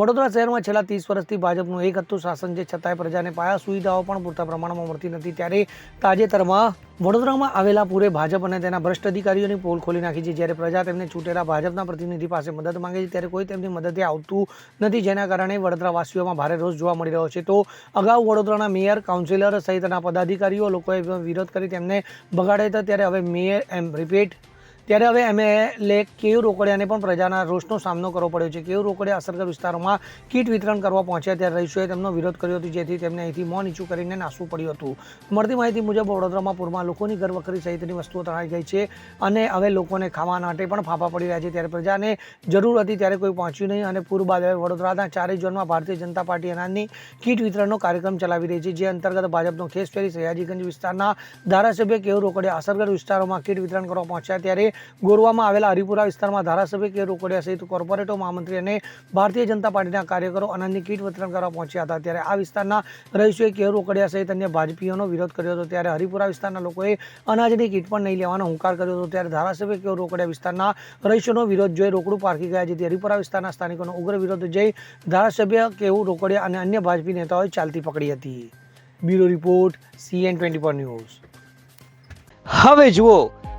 વડોદરા શહેરમાં છેલ્લા ત્રીસ વર્ષથી ભાજપનું એક હતું શાસન છે છતાંય પ્રજાને પાયા સુવિધાઓ પણ પૂરતા પ્રમાણમાં મળતી નથી, ત્યારે તાજેતરમાં વડોદરામાં આવેલા પૂરે ભાજપ અને તેના ભ્રષ્ટ અધિકારીઓની પોલ ખોલી નાખી છે. જ્યારે પ્રજા તેમને ચૂંટેલા ભાજપના પ્રતિનિધિ પાસે મદદ માંગે છે, ત્યારે કોઈ તેમની મદદે આવતું નથી, જેના કારણે વડોદરાવાસીઓમાં ભારે રોષ જોવા મળી રહ્યો છે. તો અગાઉ વડોદરાના મેયર, કાઉન્સિલર સહિતના પદાધિકારીઓ લોકોએ વિરોધ કરી તેમને બગાડ્યા હતા, ત્યારે હવે મેયર એમ રિપીટ ત્યારે હવે એમએલએ કેયુ રોકડિયાને પણ પ્રજાના રોષનો સામનો કરવો પડ્યો છે? કેયુ રોકડિયા અસરગ્રસ્ત વિસ્તારોમાં કીટ વિતરણ કરવા પહોંચ્યા ત્યારે રહીશોએ તેમનો વિરોધ કર્યો હતો, જેથી તેમને અહીંથી મોં નીચું કરીને નાસવું પડ્યું હતું. મળતી માહિતી મુજબ, વડોદરામાં પૂરમાં લોકોની ઘરવખરી સહિતની વસ્તુઓ તણાઈ ગઈ છે અને હવે લોકોને ખાવા માટે પણ ફાંફા પડી રહ્યા છે. ત્યારે પ્રજાને જરૂર હતી, ત્યારે કોઈ પહોંચ્યું નહીં અને પૂર બાદ વડોદરાના ચારેય ઝોનમાં ભારતીય જનતા પાર્ટી અનાજની કીટ વિતરણનો કાર્યક્રમ ચલાવી રહી છે, જે અંતર્ગત ભાજપનો ખેસ ફેરી સયાજીગંજ વિસ્તારના ધારાસભ્ય કેવ રોકડિયા અસરગ્રસ્ત વિસ્તારોમાં કીટ વિતરણ કરવા પહોંચ્યા ત્યારે ગોરવામાં આવેલા હરિપુરા વિસ્તારમાં ધારાસભ્ય કે રોકડિયા સહિત કોર્પોરેટો, મહામંત્રી અને ભારતીય જનતા પાર્ટીના કાર્યકરો અનાજની કીટ વિતરણ કરવા પહોંચ્યા હતા. ત્યારે આ વિસ્તારના રહીશોએ કે રોકડિયા સહિત અન્ય ભાજપીઓનો વિરોધ કર્યો હતો. ત્યારે હરિપુરા વિસ્તારના લોકોએ અનાજની કીટ પણ નહીં લેવાનો હુંકાર કર્યો હતો. ત્યારે ધારાસભ્ય કે રોકડિયા વિસ્તારના રહીશોનો વિરોધ જોઈ રોકડું પારખી ગયા, જેથી હરિપુરા વિસ્તારના સ્થાનિકોનો ઉગ્ર વિરોધ જોઈ ધારાસભ્ય કેવું રોકડિયા અને અન્ય ભાજપી નેતાઓએ ચાલતી પકડી હતી. Bureau report, CN twenty four news. હવે જુઓ